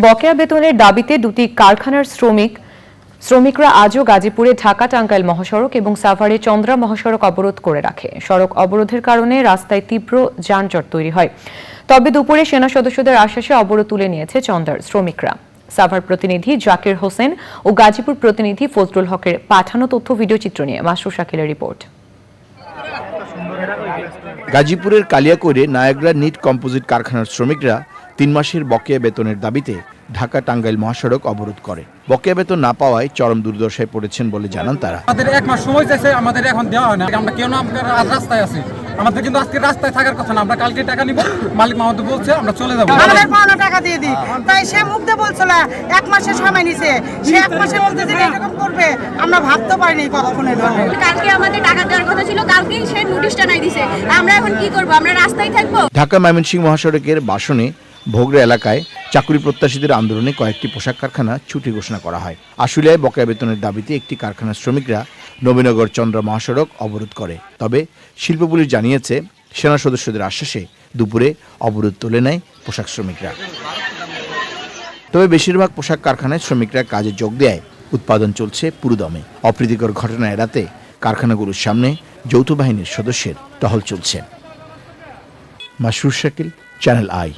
বকেয়া বেতনের দাবিতে দুটি কারখানার শ্রমিক, শ্রমিকরা আজও গাজীপুরে ঢাকা টাঙ্গাইল মহাসড়ক এবং সাভারে চন্দ্রা মহাসড়ক অবরোধ করে রাখে। সড়ক অবরোধের কারণে রাস্তায় তীব্র যানজট তৈরি হয়। তবে দুপুরে সেনা সদস্যদের আশ্বাসে অবরোধ তুলে নিয়েছে চন্দ্রার শ্রমিকরা। সাভার প্রতিনিধি জাকির হোসেন ও গাজীপুর প্রতিনিধি ফজলুল হকের পাঠানো তথ্য, ভিডিও চিত্র নিয়ে মাসরুর শাকিলের রিপোর্ট। গাজীপুরের কালিয়াকৈরে নায়াগ্রা নিট কম্পোজিট কারখানার শ্রমিকরা তিন মাসের বকেয়া বেতনের দাবিতে ঢাকা টাঙ্গাইল মহাসড়ক অবরোধ করে। বকেয়া বেতন না পাওয়ায় চরম দুর্দশায় পড়েছেন বলে জানান তারা। আমাদের এক মাস সময় চাইছে আমাদের এখন দেওয়া হয় না। আমরা কেউ আজ রাস্তায় আছি। আমাদের কিন্তু আজকে রাস্তায় থাকার কথা না। আমরা কালকে টাকা নিব মালিক বলছে আমরা চলে যাব। আমাদের পাওনা টাকা দিয়ে দিই। তাই সে মুখ দিয়ে বলছিল এক মাসের সময় নিছে। সে এক মাসের মধ্যে যে এরকম করবে। আমরা ভাবতে পারিনি কখনোই। কালকে আমাদের টাকা দেওয়ার কথা ছিল কালকেই সে নোটিশটা নাই দিছে। আমরা এখন কি করব? আমরা রাস্তায় থাকব? ঢাকা ময়মনসিংহ মহাসড়কের বাসনে ভোগড়া এলাকায় চাকুরি প্রত্যাশীদের আন্দোলনে কয়েকটি পোশাক কারখানা ছুটি ঘোষণা করা হয়। আশুলিয়ায় বকেয়া বেতনের দাবিতে একটি কারখানার শ্রমিকরা নবীনগর চন্দ্র মহাসড়ক অবরোধ করে। তবে শিল্প পুলিশ জানিয়েছে, সেনা সদস্যদের আশ্বাসে দুপুরে অবরোধ তুলে নেয় পোশাক শ্রমিকরা। তবে বেশিরভাগ পোশাক কারখানায় শ্রমিকরা কাজে যোগ দেয় উৎপাদন চলছে পুরোদমে। অপ্রীতিকর ঘটনা এড়াতে কারখানাগুলোর সামনে যৌথ বাহিনীর সদস্যের টহল চলছে। Masroor Shakil, Channel I.